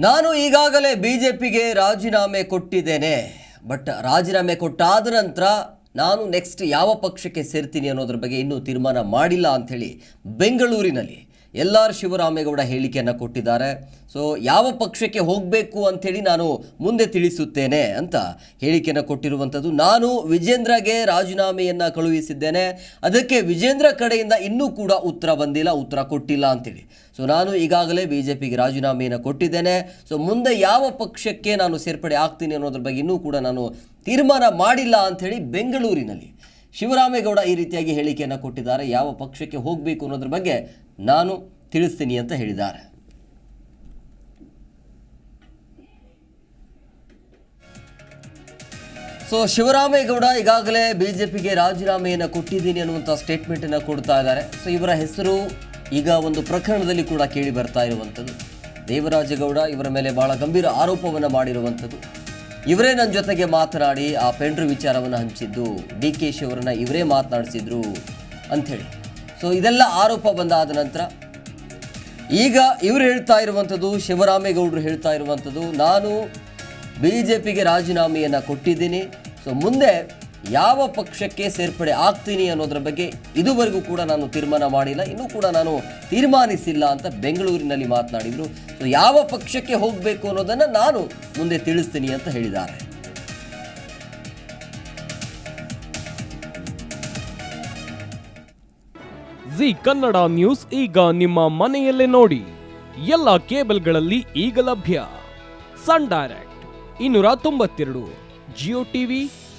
ನಾನು ಈಗಾಗಲೇ B J ಪಿಗೆ ರಾಜೀನಾಮೆ ಕೊಟ್ಟಿದ್ದೇನೆ, ಬಟ್ ರಾಜೀನಾಮೆ ಕೊಟ್ಟಾದ ನಂತರ ನಾನು ನೆಕ್ಸ್ಟ್ ಯಾವ ಪಕ್ಷಕ್ಕೆ ಸೇರ್ತೀನಿ ಅನ್ನೋದ್ರ ಬಗ್ಗೆ ಇನ್ನೂ ತೀರ್ಮಾನ ಮಾಡಿಲ್ಲ ಅಂಥೇಳಿ ಬೆಂಗಳೂರಿನಲ್ಲಿ ಎಲ್ ಆರ್ ಶಿವರಾಮೇಗೌಡ ಹೇಳಿಕೆಯನ್ನು ಕೊಟ್ಟಿದ್ದಾರೆ. ಸೊ ಯಾವ ಪಕ್ಷಕ್ಕೆ ಹೋಗಬೇಕು ಅಂಥೇಳಿ ನಾನು ಮುಂದೆ ತಿಳಿಸುತ್ತೇನೆ ಅಂತ ಹೇಳಿಕೆಯನ್ನು ಕೊಟ್ಟಿರುವಂಥದ್ದು. ನಾನು ವಿಜೇಂದ್ರಗೆ ರಾಜೀನಾಮೆಯನ್ನು ಕಳುಹಿಸಿದ್ದೇನೆ. ಅದಕ್ಕೆ ವಿಜೇಂದ್ರ ಕಡೆಯಿಂದ ಇನ್ನೂ ಕೂಡ ಉತ್ತರ ಬಂದಿಲ್ಲ, ಉತ್ತರ ಕೊಟ್ಟಿಲ್ಲ ಅಂತೇಳಿ ಸೊ ನಾನು ಈಗಾಗಲೇ ಬಿ ಜೆ ಪಿಗೆ ರಾಜೀನಾಮೆಯನ್ನು ಕೊಟ್ಟಿದ್ದೇನೆ. ಸೊ ಮುಂದೆ ಯಾವ ಪಕ್ಷಕ್ಕೆ ನಾನು ಸೇರ್ಪಡೆ ಆಗ್ತೀನಿ ಅನ್ನೋದ್ರ ಬಗ್ಗೆ ಇನ್ನೂ ಕೂಡ ನಾನು ತೀರ್ಮಾನ ಮಾಡಿಲ್ಲ ಅಂಥೇಳಿ ಬೆಂಗಳೂರಿನಲ್ಲಿ ಶಿವರಾಮೇಗೌಡ ಈ ರೀತಿಯಾಗಿ ಹೇಳಿಕೆಯನ್ನು ಕೊಟ್ಟಿದ್ದಾರೆ. ಯಾವ ಪಕ್ಷಕ್ಕೆ ಹೋಗಬೇಕು ಅನ್ನೋದ್ರ ಬಗ್ಗೆ ನಾನು ತಿಳಿಸ್ತೀನಿ ಅಂತ ಹೇಳಿದ್ದಾರೆ. ಸೊ ಶಿವರಾಮೇಗೌಡ ಈಗಾಗಲೇ ಬಿಜೆಪಿಗೆ ರಾಜೀನಾಮೆಯನ್ನು ಕೊಟ್ಟಿದ್ದೀನಿ ಅನ್ನುವಂಥ ಸ್ಟೇಟ್ಮೆಂಟನ್ನು ಕೊಡ್ತಾ ಇದ್ದಾರೆ. ಸೊ ಇವರ ಹೆಸರು ಈಗ ಒಂದು ಪ್ರಕರಣದಲ್ಲಿ ಕೂಡ ಕೇಳಿ ಬರ್ತಾ ಇರುವಂಥದ್ದು ದೇವರಾಜೇಗೌಡ ಇವರ ಮೇಲೆ ಬಹಳ ಗಂಭೀರ ಆರೋಪವನ್ನು ಮಾಡಿರುವಂಥದ್ದು ಇವರೇ ನನ್ನ ಜೊತೆಗೆ ಮಾತನಾಡಿ ಆ ಪೆಂಡ್ರು ವಿಚಾರವನ್ನು ಹಂಚಿದ್ದು ಡಿ ಕೆ ಶಿ ಅವರನ್ನ ಇವರೇ ಮಾತನಾಡಿಸಿದ್ರು ಅಂಥೇಳಿ. ಸೊ ಇದೆಲ್ಲ ಆರೋಪ ಬಂದಾದ ನಂತರ ಈಗ ಇವರು ಹೇಳ್ತಾ ಇರುವಂಥದ್ದು, ಶಿವರಾಮೇಗೌಡರು ಹೇಳ್ತಾ ಇರುವಂಥದ್ದು, ನಾನು ಬಿ ಜೆ ಪಿಗೆ ರಾಜೀನಾಮೆಯನ್ನು ಕೊಟ್ಟಿದ್ದೀನಿ. ಸೊ ಮುಂದೆ ಯಾವ ಪಕ್ಷಕ್ಕೆ ಸೇರ್ಪಡೆ ಆಗ್ತೀನಿ ಅನ್ನೋದ್ರ ಬಗ್ಗೆ ಇದುವರೆಗೂ ಕೂಡ ನಾನು ತೀರ್ಮಾನ ಮಾಡಿಲ್ಲ. ಇನ್ನೂ ಕೂಡ ನಾನು ತೀರ್ಮಾನಿಸಿಲ್ಲ ಅಂತ ಬೆಂಗಳೂರಿನಲ್ಲಿ ಮಾತನಾಡಿದರು. ಸೊ ಯಾವ ಪಕ್ಷಕ್ಕೆ ಹೋಗಬೇಕು ಅನ್ನೋದನ್ನು ನಾನು ಮುಂದೆ ತಿಳಿಸ್ತೀನಿ ಅಂತ ಹೇಳಿದ್ದಾರೆ. ಜಿ ಕನ್ನಡ ನ್ಯೂಸ್ ಈಗ ನಿಮ್ಮ ಮನೆಯಲ್ಲೇ ನೋಡಿ. ಎಲ್ಲ ಕೇಬಲ್ಗಳಲ್ಲಿ ಈಗ ಲಭ್ಯ. ಸನ್ ಡೈರೆಕ್ಟ್, ಇನ್ನೂರ ತೊಂಬತ್ತೆರಡು, ಜಿಯೋ ಟಿವಿ